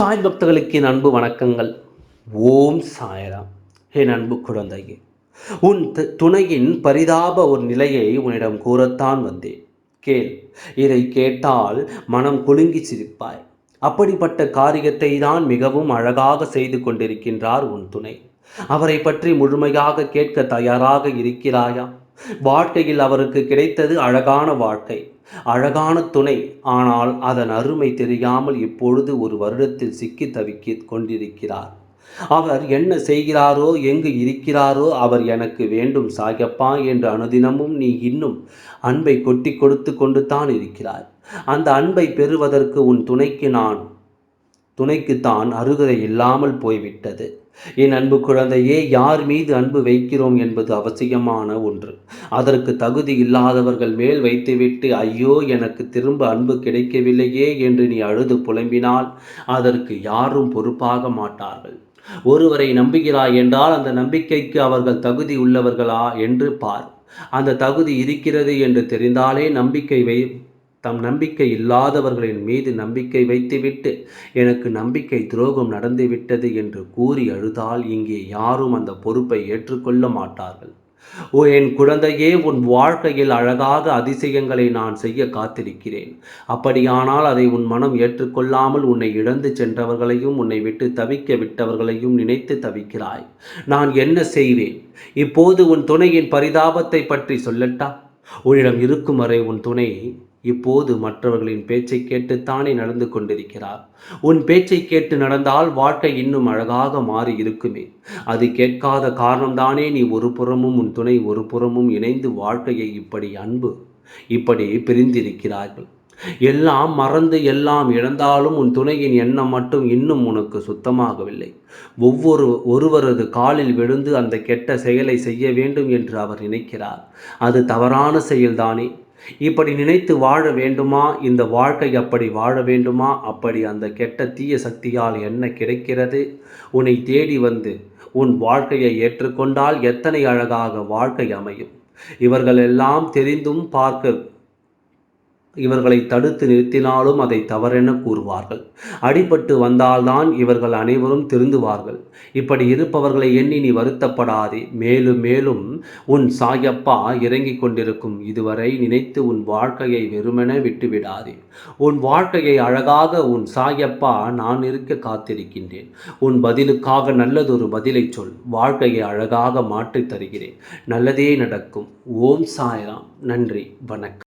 சாய் பக்தர்களுக்கு என் அன்பு வணக்கங்கள். ஓம் சாயராம். என் அன்பு குழந்தையே உன் து- துணையின் பரிதாப ஒரு நிலையை உன்னிடம் கூறத்தான் வந்தேன். கேள் இதை கேட்டால் மனம் குலுங்கி சிரிப்பாய். அப்படிப்பட்ட காரியத்தை தான் மிகவும் அழகாக செய்து கொண்டிருக்கின்றார் உன் துணை. அவரை பற்றி முழுமையாக கேட்க தயாராக இருக்கிறாயா? வாழ்க்கையில் அவருக்கு கிடைத்தது அழகான வாழ்க்கை அழகான துணை. ஆனால் அதன் அருமை தெரியாமல் இப்பொழுது ஒரு வருடத்தில் சிக்கி தவிக்கிக் கொண்டிருக்கிறார். அவர் என்ன செய்கிறாரோ எங்கு இருக்கிறாரோ அவர் எனக்கு வேண்டும் சாகப்பா என்று அனுதினமும் நீ இன்னும் அன்பை கொட்டி கொடுத்து கொண்டு தான் இருக்கிறாய். அந்த அன்பை பெறுவதற்கு உன் துணைக்கு நான் துணைக்குத்தான் அருகதை இல்லாமல் போய்விட்டது. என் அன்பு குழந்தையே யார் மீது அன்பு வைக்கிறோம் என்பது அவசியமான ஒன்று. அதற்கு தகுதி இல்லாதவர்கள் மேல் வைத்துவிட்டு ஐயோ எனக்கு திரும்ப அன்பு கிடைக்கவில்லையே என்று நீ அழுது புலம்பினால் அதற்கு யாரும் பொறுப்பாக மாட்டார்கள். ஒருவரை நம்புகிறாய் என்றால் அந்த நம்பிக்கைக்கு அவர்கள் தகுதி உள்ளவர்களா என்று பார். அந்த தகுதி இருக்கிறது என்று தெரிந்தாலே நம்பிக்கை வை தம் நம்பிக்கை இல்லாதவர்களின் மீது நம்பிக்கை வைத்துவிட்டு எனக்கு நம்பிக்கை துரோகம் நடந்துவிட்டது என்று கூறி அழுதால் இங்கே யாரும் அந்த பொறுப்பை ஏற்றுக்கொள்ள மாட்டார்கள். ஓ என் குழந்தையே உன் வாழ்க்கையில் அழகாக அதிசயங்களை நான் செய்ய காத்திருக்கிறேன். அப்படியானால் அதை உன் மனம் ஏற்றுக்கொள்ளாமல் உன்னை இழந்து சென்றவர்களையும் உன்னை விட்டு தவிக்க விட்டவர்களையும் நினைத்து தவிக்கிறாய். நான் என்ன செய்வேன்? இப்போது உன் துணையின் பரிதாபத்தை பற்றி சொல்லட்டா? உன்னிடம் இருக்கும் வரை உன் துணை இப்போது மற்றவர்களின் பேச்சை கேட்டுத்தானே நடந்து கொண்டிருக்கிறார். உன் பேச்சை கேட்டு நடந்தால் வாழ்க்கை இன்னும் அழகாக மாறி இருக்குமே. அது கேட்காத காரணம்தானே நீ ஒரு புறமும் உன் துணை ஒரு புறமும் இணைந்து வாழ்க்கையை இப்படி அன்பு இப்படி பிரிந்திருக்கிறார்கள். எல்லாம் மறந்து எல்லாம் இழந்தாலும் உன் துணையின் எண்ணம் மட்டும் இன்னும் உனக்கு சுத்தமாகவில்லை. ஒவ்வொரு ஒருவரது காலில் விழுந்து அந்த கெட்ட செயலை செய்ய வேண்டும் என்று அவர் நினைக்கிறார். அது தவறான செயல்தானே. இப்படி நினைத்து வாழ வேண்டுமா? இந்த வாழ்க்கை அப்படி வாழ வேண்டுமா? அப்படி அந்த கெட்ட தீய சக்தியால் என்ன கிடைக்கிறது? உன்னை தேடி வந்து உன் வாழ்க்கையை ஏற்றுக்கொண்டால் எத்தனை அழகாக வாழ்க்கை அமையும். இவர்கள் எல்லாம் தெரிந்தும் பார்க்க இவர்களை தடுத்து நிறுத்தினாலும் அதை தவறென கூறுவார்கள். அடிபட்டு வந்தால்தான் இவர்கள் அனைவரும் திருந்துவார்கள். இப்படி இருப்பவர்களை எண்ணி நீ வருத்தப்படாதே. மேலும் மேலும் உன் சாயப்பா இறங்கிக் கொண்டிருக்கும் இதுவரை நினைத்து உன் வாழ்க்கையை வெறுமென விட்டுவிடாதே. உன் வாழ்க்கையை அழகாக உன் சாயப்பா நான் இருக்க காத்திருக்கின்றேன். உன் பதிலுக்காக நல்லதொரு பதிலை சொல். வாழ்க்கையை அழகாக மாற்றித் தருகிறேன். நல்லதே நடக்கும். ஓம் சாயா நன்றி. வணக்கம்.